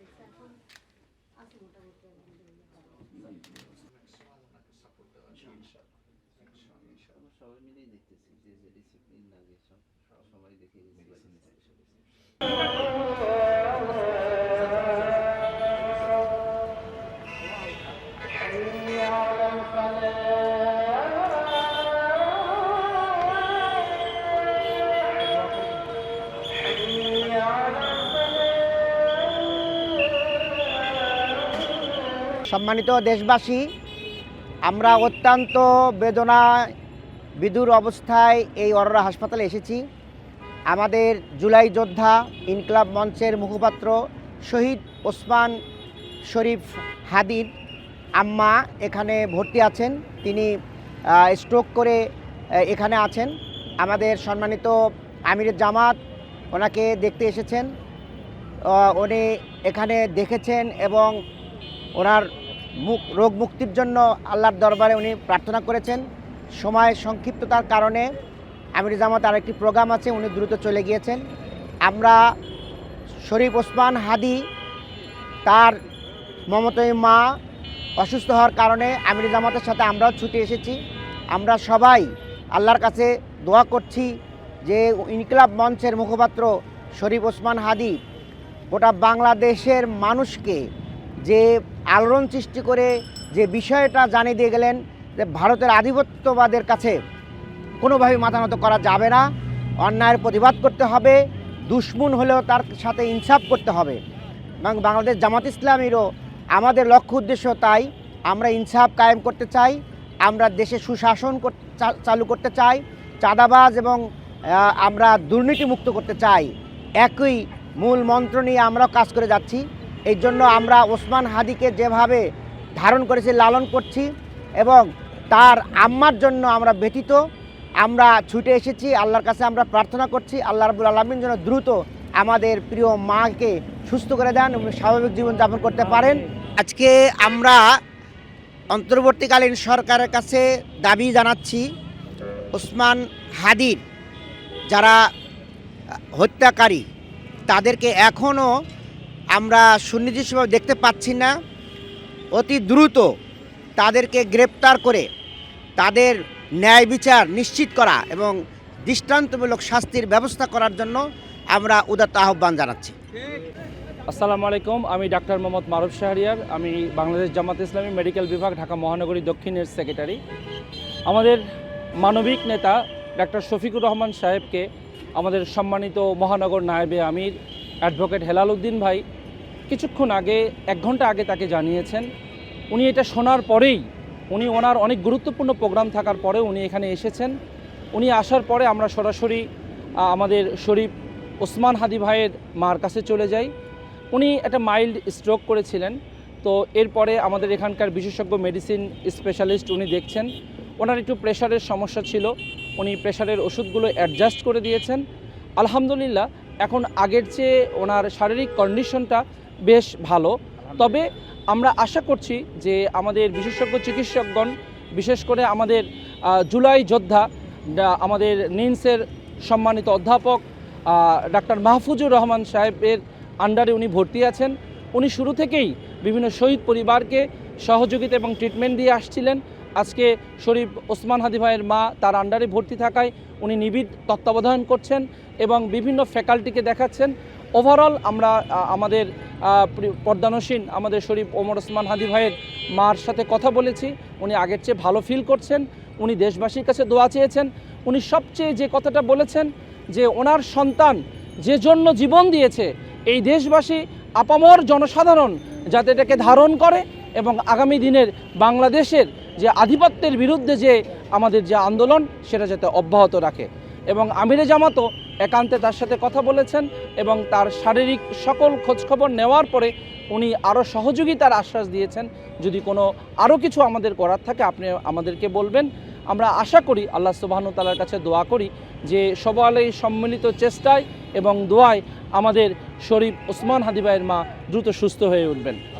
গেছে এখন আছে মোটামুটি আলহামদুলিল্লাহ সবাই মিলেই দেখতেছি যে যে ডিসিপ্লিন লাগে সব সবাই দেখে ডিসিপ্লিন সম্মানিত দেশবাসী, আমরা অত্যন্ত বেদনায়, বিদুর অবস্থায় এই অরোরা হাসপাতালে এসেছি। আমাদের জুলাই যোদ্ধা ইনকলাব মঞ্চের মুখপাত্র শহীদ ওসমান শরীফ হাদির আম্মা এখানে ভর্তি আছেন। তিনি স্ট্রোক করে এখানে আছেন। আমাদের সম্মানিত আমিরের জামাত ওনাকে দেখতে এসেছেন। উনি এখানে দেখেছেন এবং ওনার মুখ রোগ মুক্তির জন্য আল্লাহর দরবারে উনি প্রার্থনা করেছেন। সময় সংক্ষিপ্ততার কারণে আমির জামাত আরেকটি প্রোগ্রাম আছে, উনি দ্রুত চলে গিয়েছেন। আমরা শরীফ ওসমান হাদি, তার মমতী মা অসুস্থ হওয়ার কারণে আমির জামাতের সাথে আমরাও ছুটে এসেছি। আমরা সবাই আল্লাহর কাছে দোয়া করছি যে ইনকিলাব মঞ্চের মুখপাত্র শরীফ ওসমান হাদি গোটা বাংলাদেশের মানুষকে যে আলোড়ন সৃষ্টি করে যে বিষয়টা জানিয়ে দিয়ে গেলেন যে ভারতের আধিপত্যবাদের কাছে কোনোভাবে মাথা নত করা যাবে না, অন্যায়ের প্রতিবাদ করতে হবে, দুশ্মন হলেও তার সাথে ইনসাফ করতে হবে। এবং বাংলাদেশ জামাত ইসলামীরও আমাদের লক্ষ্য উদ্দেশ্য তাই, আমরা ইনসাফ কায়েম করতে চাই, আমরা দেশে সুশাসন চালু করতে চাই, চাঁদাবাজ এবং আমরা দুর্নীতি মুক্ত করতে চাই। একই মূল মন্ত্র নিয়ে আমরাও কাজ করে যাচ্ছি। এই জন্য আমরা ওসমান হাদিকে যেভাবে ধারণ করেছি, লালন করছি এবং তার আম্মার জন্য আমরা ব্যতীত আমরা ছুটে এসেছি। আল্লাহর কাছে আমরা প্রার্থনা করছি, আল্লাহ রাবুল আলমিন যেন দ্রুত আমাদের প্রিয় মাকে সুস্থ করে দেন এবং স্বাভাবিক জীবনযাপন করতে পারেন। আজকে আমরা অন্তর্বর্তীকালীন সরকারের কাছে দাবি জানাচ্ছি, ওসমান হাদির যারা হত্যাকারী, তাদেরকে এখনও আমরা সুনির্দিষ্টভাবে দেখতে পাচ্ছি না। অতি দ্রুত তাদেরকে গ্রেপ্তার করে তাদের ন্যায় বিচার নিশ্চিত করা এবং দৃষ্টান্তমূলক শাস্তির ব্যবস্থা করার জন্য আমরা উদাত্ত আহ্বান জানাচ্ছি। আসসালামু আলাইকুম, আমি ডাক্তার মোহাম্মদ মারুফ শাহরিয়ার। আমি বাংলাদেশ জামাত ইসলামী মেডিকেল বিভাগ, ঢাকা মহানগরী দক্ষিণের সেক্রেটারি। আমাদের মানবিক নেতা ডাক্তার শফিকুর রহমান সাহেবকে আমাদের সম্মানিত মহানগর নায়েবে আমির অ্যাডভোকেট হেলাল উদ্দিন ভাই কিছুক্ষণ আগে, এক ঘণ্টা আগে তাকে জানিয়েছেন। উনি এটা শোনার পরেই, উনি ওনার অনেক গুরুত্বপূর্ণ প্রোগ্রাম থাকার পরে উনি এখানে এসেছেন। উনি আসার পরে আমরা সরাসরি আমাদের শরীফ ওসমান হাদি ভাইয়ের মার কাছে চলে যাই। উনি একটা মাইল্ড স্ট্রোক করেছিলেন। তো এরপরে আমাদের এখানকার বিশেষজ্ঞ মেডিসিন স্পেশালিস্ট উনি দেখছেন। ওনার একটু প্রেশারের সমস্যা ছিল। উনি প্রেশারের ওষুধগুলো অ্যাডজাস্ট করে দিয়েছেন। আলহামদুলিল্লাহ, এখন আগের চেয়ে ওনার শারীরিক কন্ডিশনটা বেশ ভালো। তবে আমরা আশা করছি যে আমাদের বিশেষজ্ঞ চিকিৎসকগণ বিশেষ করে আমাদের জুলাই যোদ্ধা আমাদের নিমসের সম্মানিত অধ্যাপক ডাক্তার মাহফুজুর রহমান সাহেবের আন্ডারে উনি ভর্তি আছেন। উনি শুরু থেকেই বিভিন্ন শহীদ পরিবারকে সহযোগিতা এবং ট্রিটমেন্ট দিয়ে আসছিলেন। আজকে শরীফ ওসমান হাদি ভাইয়ের মা তার আন্ডারে ভর্তি থাকায় উনি নিবিড় তত্ত্বাবধান করছেন এবং বিভিন্ন ফ্যাকাল্টিকে দেখাচ্ছেন। ওভারঅল আমরা আমাদের পর্দানসীন আমাদের শরীফ ওমর ওসমান হাদি ভাইয়ের মার সাথে কথা বলেছি। উনি আগের চেয়ে ভালো ফিল করছেন, উনি দেশবাসীর কাছে দোয়া চেয়েছেন। উনি সবচেয়ে যে কথাটা বলেছেন যে, ওনার সন্তান যে জন্য জীবন দিয়েছে, এই দেশবাসী আপামর জনসাধারণ যাতে এটাকে ধারণ করে এবং আগামী দিনের বাংলাদেশের যে আধিপত্যের বিরুদ্ধে যে আমাদের যে আন্দোলন, সেটা যাতে অব্যাহত রাখে। এবং আমিরে জামাতও একান্তে তার সাথে কথা বলেছেন এবং তার শারীরিক সকল খোঁজখবর নেওয়ার পরে উনি আরও সহযোগিতার আশ্বাস দিয়েছেন। যদি কোনো আরও কিছু আমাদের করার থাকে, আপনি আমাদেরকে বলবেন। আমরা আশা করি, আল্লাহ সুবাহনু তালার কাছে দোয়া করি যে সবাই সম্মিলিত চেষ্টায় এবং দোয়ায় আমাদের শরীফ ওসমান হাদিবাইয়ের মা দ্রুত সুস্থ হয়ে উঠবেন।